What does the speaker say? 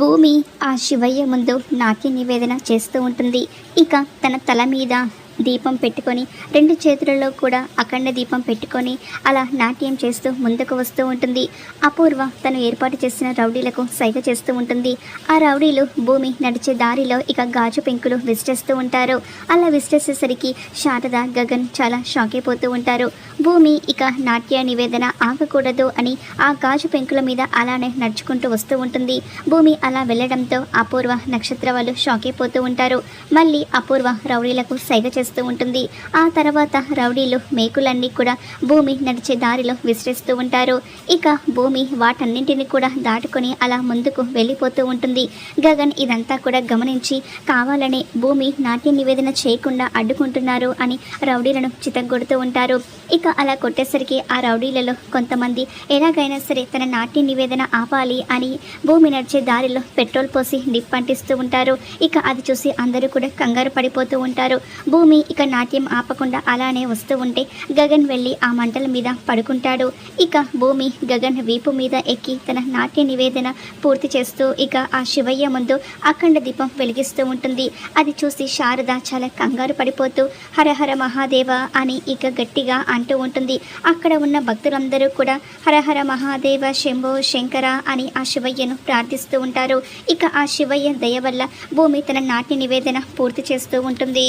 భూమి ఆ శివయ్య ముందు నాట్య నివేదన చేస్తూ ఉంటుంది. ఇక తన తల మీద దీపం పెట్టుకొని రెండు చేతులలో కూడా అఖండ దీపం పెట్టుకొని అలా నాట్యం చేస్తూ ముందుకు వస్తూ ఉంటుంది. అపూర్వ తను ఏర్పాటు చేసిన రౌడీలకు సైగ చేస్తూ ఉంటుంది. ఆ రౌడీలు భూమి నడిచే దారిలో ఇక గాజు పెంకులు విసిరేస్తూ ఉంటారు. అలా విసిరేసేసరికి శారద గగన్ చాలా షాక్ అయిపోతూ ఉంటారు. భూమి ఇక నాట్య నివేదన ఆగకూడదు అని ఆ గాజు పెంకుల మీద అలానే నడుచుకుంటూ వస్తూ ఉంటుంది. భూమి అలా వెళ్ళడంతో అపూర్వ నక్షత్ర వాళ్ళు షాక్ అయిపోతూ ఉంటారు. మళ్ళీ అపూర్వ రౌడీలకు సైగ చేస్తూ ఉంటుంది. ఆ తర్వాత రౌడీలు మేకులన్నీ కూడా భూమి నడిచే దారిలో విసిరేస్తూ ఉంటారు. ఇక భూమి వాటన్నింటిని కూడా దాటుకొని అలా ముందుకు వెళ్ళిపోతూ ఉంటుంది. గగన్ ఇదంతా కూడా గమనించి కావాలనే భూమి నాట్య నివేదన చేయకుండా అడ్డుకుంటున్నారు అని రౌడీలను చితగొడుతూ ఉంటారు. ఇక అలా కొట్టేసరికి ఆ రౌడీలలో కొంతమంది ఎలాగైనా సరే తన నాట్య నివేదన ఆపాలి అని భూమి నడిచే దారిలో పెట్రోల్ పోసి నిప్పంటిస్తూ ఉంటారు. ఇక అది చూసి అందరూ కూడా కంగారు పడిపోతూ ఉంటారు. భూమి ఇక నాట్యం ఆపకుండా అలానే వస్తూ ఉంటే గగన్ వెళ్ళి ఆ మంటల మీద పడుకుంటాడు. ఇక భూమి గగన్ వీపు మీద ఎక్కి తన నాట్య నివేదన పూర్తి చేస్తూ ఇక ఆ శివయ్య ముందు అఖండ దీపం వెలిగిస్తూ ఉంటుంది. అది చూసి శారద చాలా కంగారు పడిపోతూ హరహర మహాదేవ అని ఇక గట్టిగా అంటూ ఉంటుంది. అక్కడ ఉన్న భక్తులందరూ కూడా హరహర మహాదేవ శంభో శంకర అని ఆ శివయ్యను ప్రార్థిస్తూ ఉంటారు. ఇక ఆ శివయ్య దయ వల్ల భూమి తన నాట్య నివేదన పూర్తి చేస్తూ ఉంటుంది.